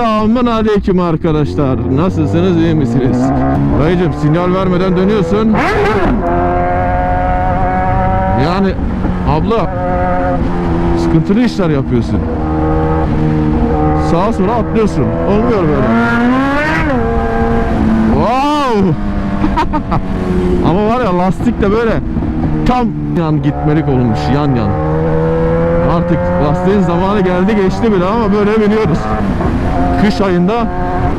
Selamun aleyküm arkadaşlar. Nasılsınız iyi misiniz? Dayıcım sinyal vermeden dönüyorsun. Yani abla sıkıntılı işler yapıyorsun. Sağa sola atlıyorsun. Olmuyor böyle. Wow! Ama var ya lastik de böyle tam yan gitmelik olmuş yan yan. Artık lastiğin zamanı geldi geçti bile ama böyle biniyoruz. Kış ayında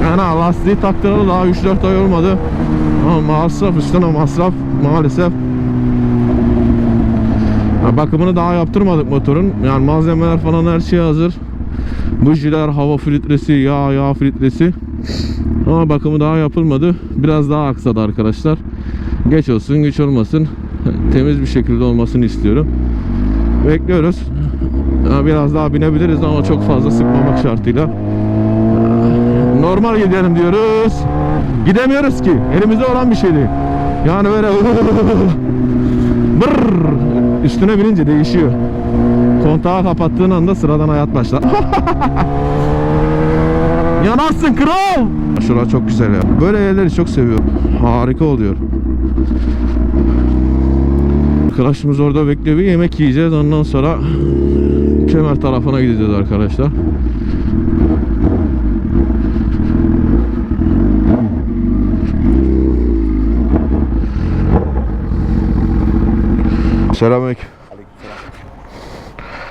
yani lastiği taktıralı daha 3-4 ay olmadı. Ama masraf üstüne masraf maalesef. Ya bakımını daha yaptırmadık motorun. Yani malzemeler falan her şey hazır. Bujiler, hava filtresi, yağ, yağ filtresi. Ama bakımı daha yapılmadı. Biraz daha aksadı arkadaşlar. Geç olsun, güç olmasın. Temiz bir şekilde olmasını istiyorum. Bekliyoruz. Ya Biraz daha binebiliriz ama çok fazla sıkmamak şartıyla. Normal gidelim diyoruz. Gidemiyoruz ki. Elimizde olan bir şey değil. Yani böyle Brrr. üstüne binince değişiyor. Kontağı kapattığın anda sıradan hayat başlar. Yanarsın kral. Şura çok güzel ya. Böyle yerleri çok seviyorum. Harika oluyor. Arkadaşımız orada bekliyor. Bir yemek yiyeceğiz. Ondan sonra Kemer tarafına gideceğiz arkadaşlar. Selamünaleyküm.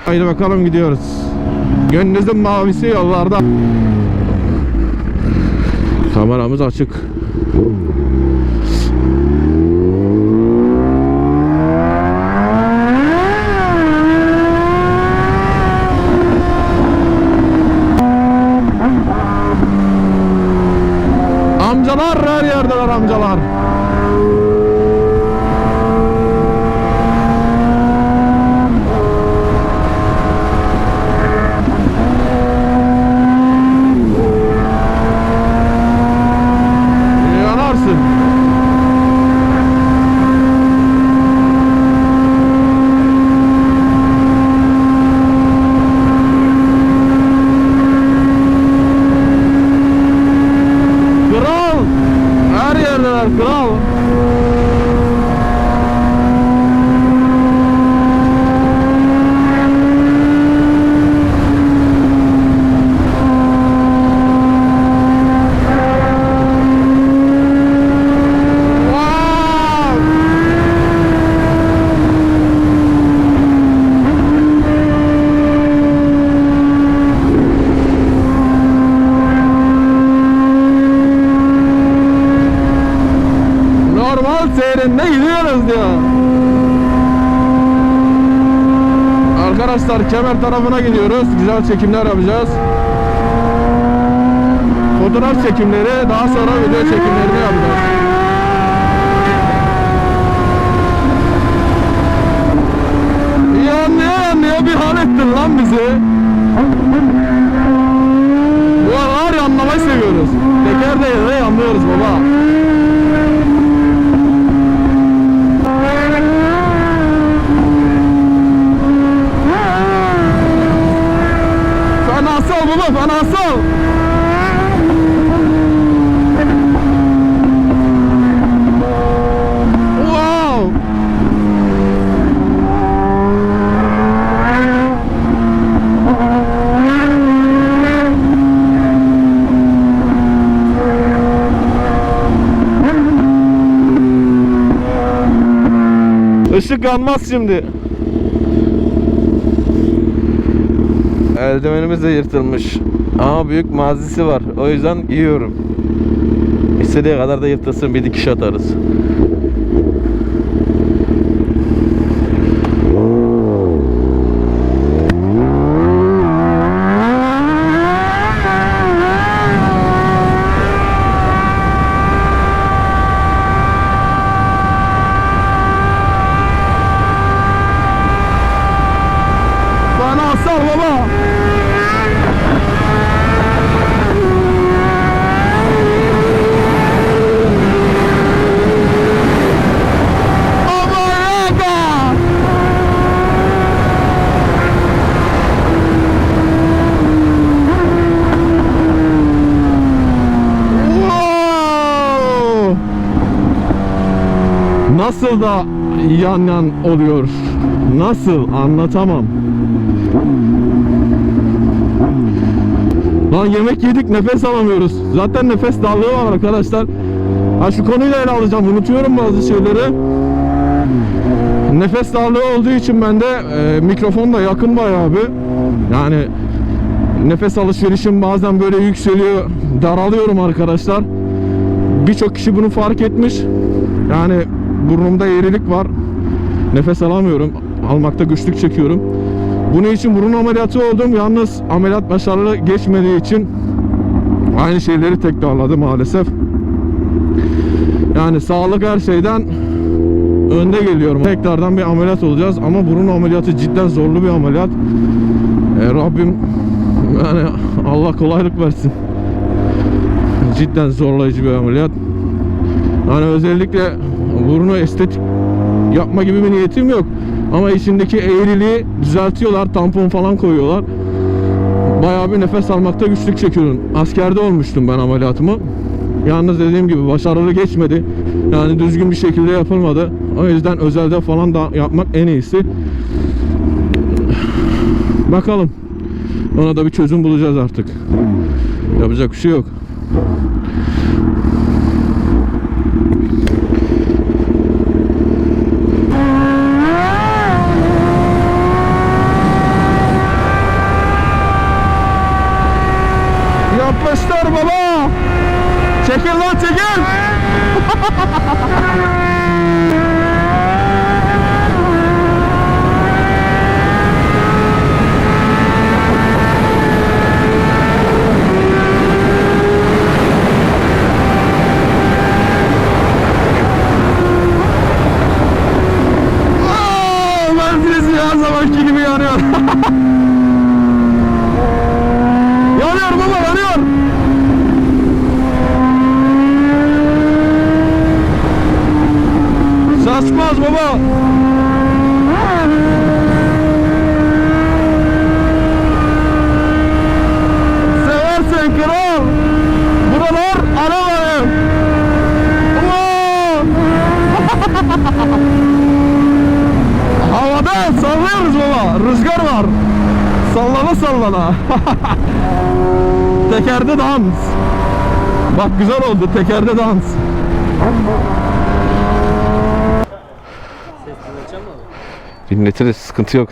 Haydi bakalım gidiyoruz. Gönlünüzün mavisi yollarda. Kameramız açık. Amcalar her yerdeler amcalar. Yanarsın. Kral! Her yerdeler kral! Wow! Normal seyrinde gidiyoruz diyor. Arkadaşlar kemer tarafına gidiyoruz. Güzel çekimler yapacağız. Fotoğraf çekimleri daha sonra video çekimlerini yapacağız. İyi anlıyor anlıyor bir hal ettin lan bizi. Bu var ya anlamayı seviyoruz. Teker de anlıyoruz baba. Fenasal baba fenasal. Wow. Işık yanmaz şimdi. Eldivenimiz de yırtılmış. Ama büyük mazisi var. O yüzden yiyorum. İstediği kadar da yırtılsın bir dikiş atarız. Bana sal baba. nasıl da yan yan oluyor. Nasıl anlatamam. Lan yemek yedik nefes alamıyoruz. Zaten nefes darlığı var arkadaşlar. Ha şu konuyla ele alacağım. Unutuyorum bazı şeyleri. Nefes darlığı olduğu için ben de e, mikrofon da yakın bayağı bir. Yani nefes alışverişim bazen böyle yükseliyor. Daralıyorum arkadaşlar. Birçok kişi bunu fark etmiş. Yani burnumda eğrilik var. Nefes alamıyorum. Almakta güçlük çekiyorum. Bunun için burun ameliyatı oldum. Yalnız ameliyat başarılı geçmediği için aynı şeyleri tekrarladı maalesef. Yani sağlık her şeyden önde geliyorum. Tekrardan bir ameliyat olacağız ama burun ameliyatı cidden zorlu bir ameliyat. E, Rabbim yani Allah kolaylık versin. Cidden zorlayıcı bir ameliyat. Hani özellikle burnu estetik yapma gibi bir niyetim yok. Ama içindeki eğriliği düzeltiyorlar, tampon falan koyuyorlar. Bayağı bir nefes almakta güçlük çekiyorum. Askerde olmuştum ben ameliyatımı. Yalnız dediğim gibi başarılı geçmedi. Yani düzgün bir şekilde yapılmadı. O yüzden özelde falan da yapmak en iyisi. Bakalım. Ona da bir çözüm bulacağız artık. Yapacak bir şey yok. Yapmışlar baba. Mercedes her zamanki gibi yanıyor. yanıyor baba yanıyor. Saçmaz baba. Seversen kral. Buralar arabayım. Havada sallıyoruz baba. Rüzgar var. Sallana sallana. Tekerde dans. Bak güzel oldu tekerde dans. Ses dinleteceğim mi abi? Dinletiriz sıkıntı yok.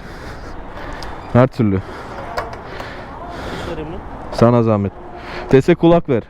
Her türlü. Sana zahmet. Sese kulak ver.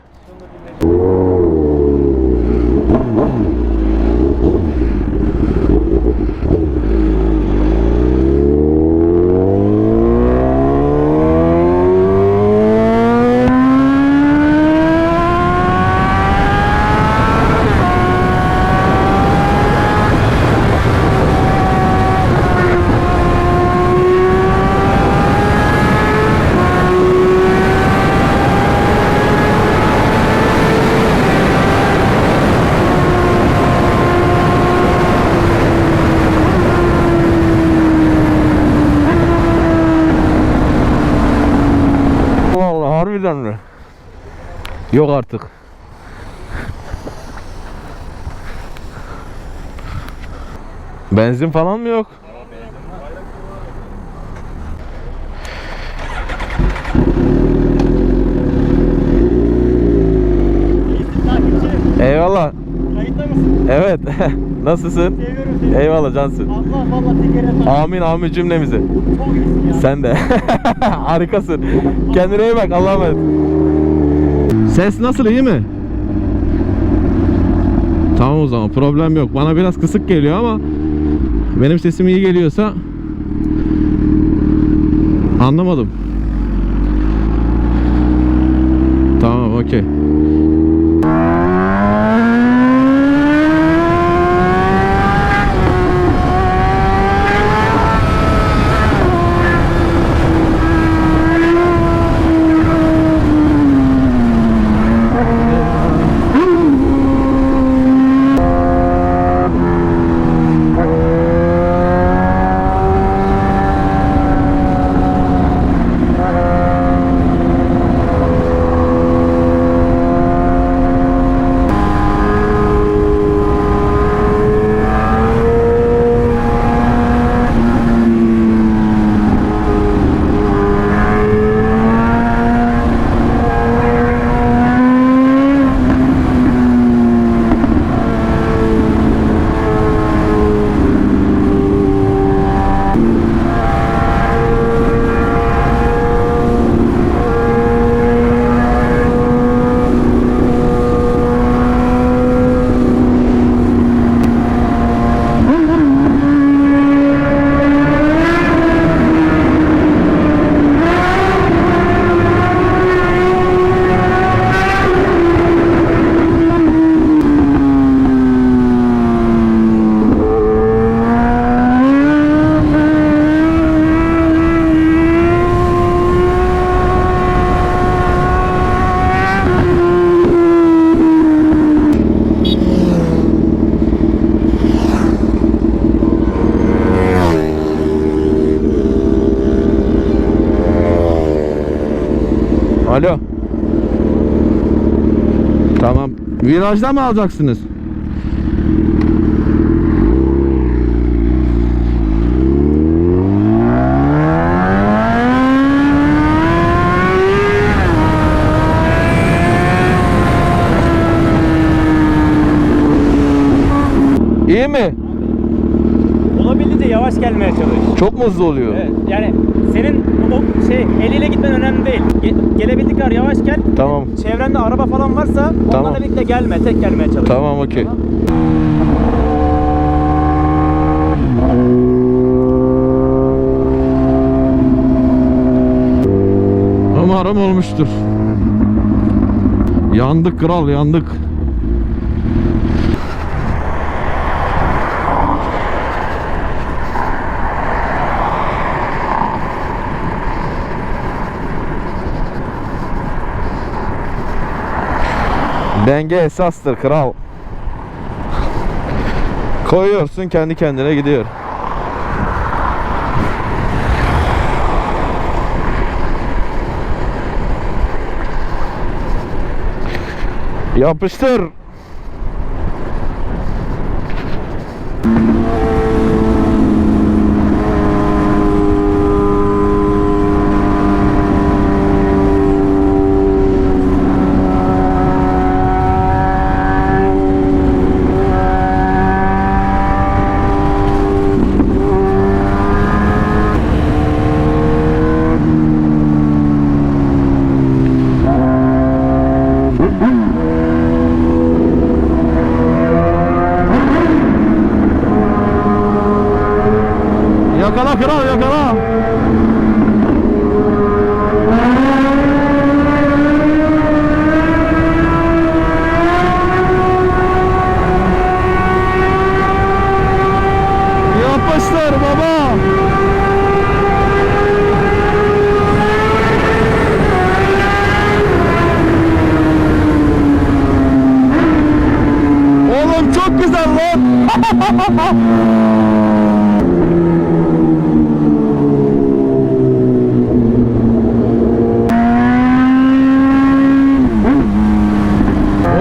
Vallahi harbiden mi? Yok artık. Benzin falan mı yok? Eyvallah. Kayıtta mısın? Evet. Nasılsın? Seviyorum seni. Eyvallah cansın. Allah valla tekere. Amin amin cümlemize. Çok iyisin ya. Sen de. Harikasın. Kendine iyi bak. Allah'a emanet. Ses nasıl iyi mi? Tamam o zaman problem yok. Bana biraz kısık geliyor ama benim sesim iyi geliyorsa anlamadım. Tamam okey. Virajda mı alacaksınız? İyi mi? Olabildiğince yavaş gelmeye çalış. Çok mu hızlı oluyor? Evet, yani senin o şey eliyle gitmen önemli değil. Ge- gelebildiği kadar yavaş gel. Tamam. Çevrende araba falan varsa Tamam. onlarla birlikte gelme, tek gelmeye çalış. Tamam okey. Umarım olmuştur. Yandık kral yandık. Denge esastır kral. Koyuyorsun kendi kendine gidiyor. Yapıştır. Yakala kral yakala. Yapıştır baba. Oğlum çok güzel lan.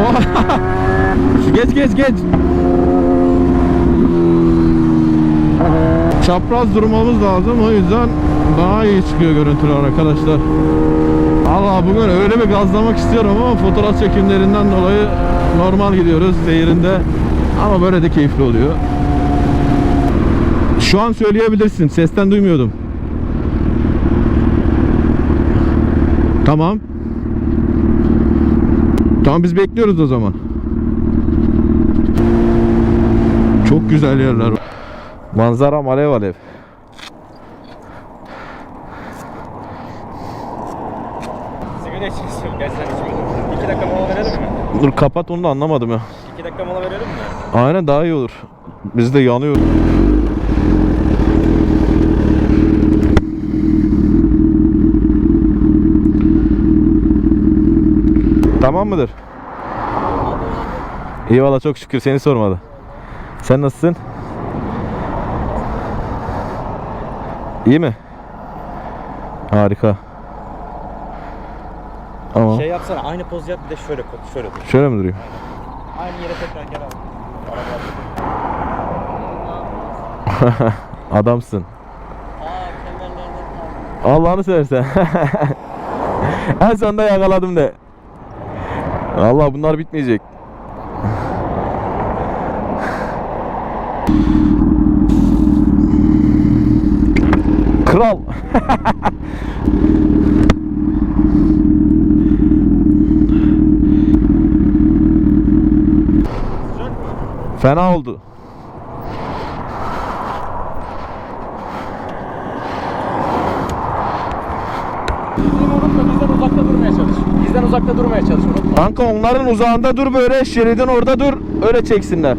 Oha! Geç. Çapraz durmamız lazım. O yüzden daha iyi çıkıyor görüntüler arkadaşlar. Allah bugün öyle bir gazlamak istiyorum ama fotoğraf çekimlerinden dolayı normal gidiyoruz seyirinde. Ama böyle de keyifli oluyor. Şu an söyleyebilirsin. Sesten duymuyordum. Tamam. Tamam biz bekliyoruz o zaman. Çok güzel yerler. Manzara alev alev. Sigara içiyorsun. Gerçi sen içmiyordun. İki dakika mola verelim mi? Dur kapat onu da anlamadım ya. İki dakika mola verelim mi? Aynen daha iyi olur. Biz de yanıyoruz. Tamam mıdır? İyi valla çok şükür seni sormadı. Sen nasılsın? İyi mi? Harika. Ama Şey yapsana aynı poz yap bir de şöyle koy, şöyle dur. şöyle mi duruyor? Aynı yere tekrar gel abi. Adamsın. Allah'ını seversen. en sonunda yakaladım de. Allah bunlar bitmeyecek. Kral. Fena oldu. Bizden uzakta durmaya çalış. Bizden uzakta durmaya çalış. Kanka onların uzağında dur böyle şeridin orada dur öyle çeksinler.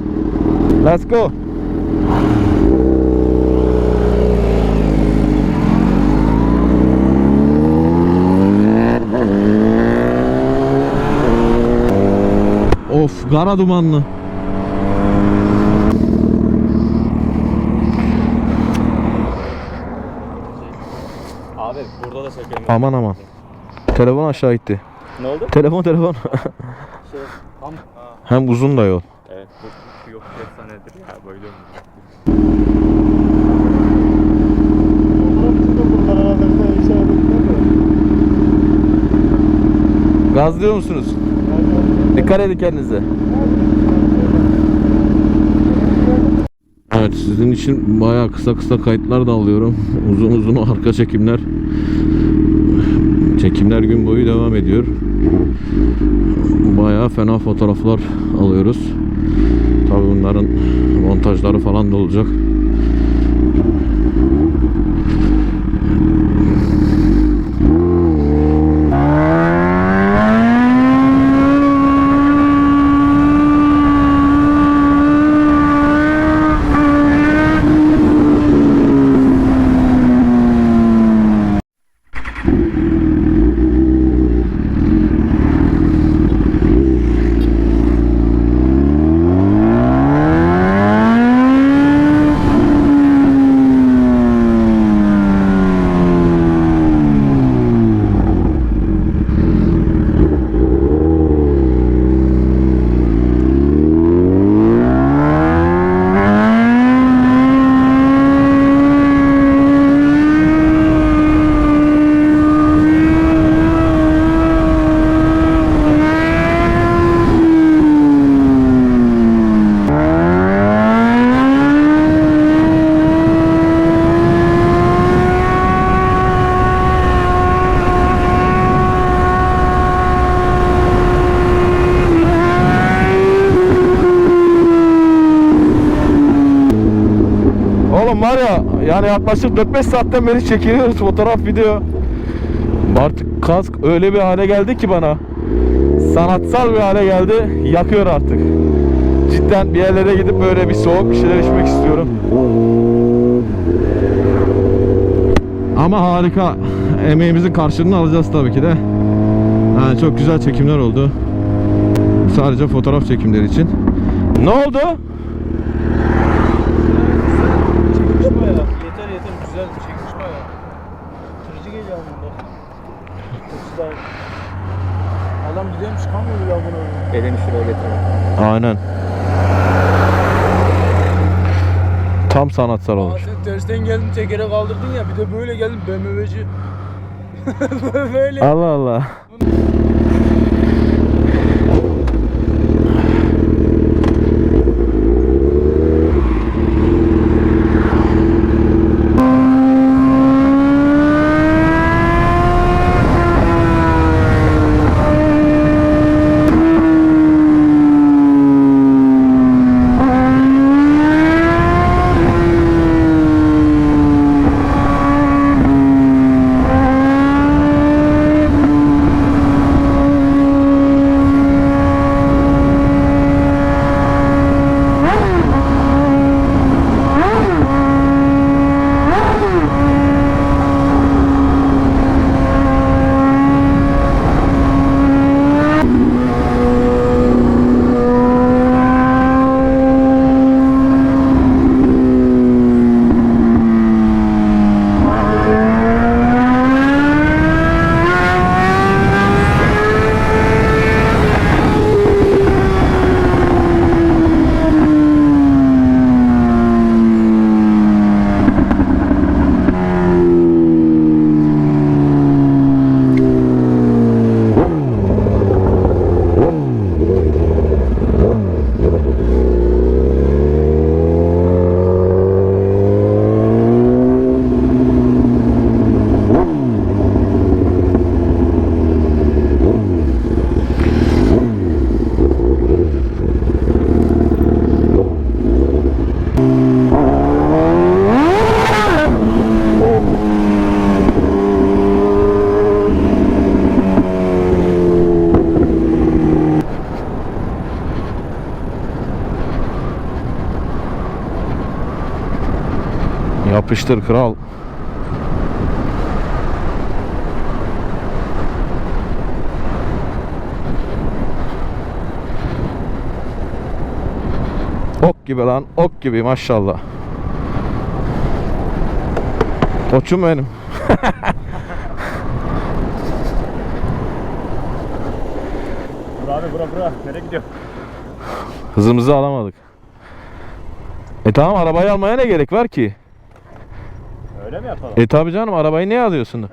Let's go. Of kara dumanlı. Abi burada da çekelim. Aman aman. Telefon aşağı gitti. Ne oldu? Telefon telefon. Şey, tam Hem uzun da yol. Evet bu yok efsanedir ya böyle Gazlıyor musunuz? Dikkat edin kendinize. Evet sizin için bayağı kısa kısa kayıtlar da alıyorum. Uzun uzun arka çekimler. Çekimler gün boyu devam ediyor. Bayağı fena fotoğraflar alıyoruz. Tabi bunların montajları falan da olacak. Var ya yani yaklaşık 4-5 saatten beri çekiliyoruz fotoğraf video. Artık kask öyle bir hale geldi ki bana. Sanatsal bir hale geldi. Yakıyor artık. Cidden bir yerlere gidip böyle bir soğuk bir şeyler içmek istiyorum. Ama harika. Emeğimizin karşılığını alacağız tabii ki de. Yani çok güzel çekimler oldu. Sadece fotoğraf çekimleri için. Ne oldu? Bayağı. Yeter yeter güzel çekmiş bayağı. Kırıcı geliyor bunda. Da. Adam gidiyormuş çıkamıyor bile bunu. Elini şuraya getirelim. Aynen. Tam sanatsal olmuş. sen tersten geldin tekere kaldırdın ya bir de böyle geldin BMW'ci. böyle. Allah Allah. Yapıştır kral. Ok gibi lan, ok gibi maşallah. Koçum benim. Dur abi bura bura. Nereye gidiyor? Hızımızı alamadık. E tamam arabayı almaya ne gerek var ki? Öyle mi yapalım? E tabi canım arabayı niye alıyorsun?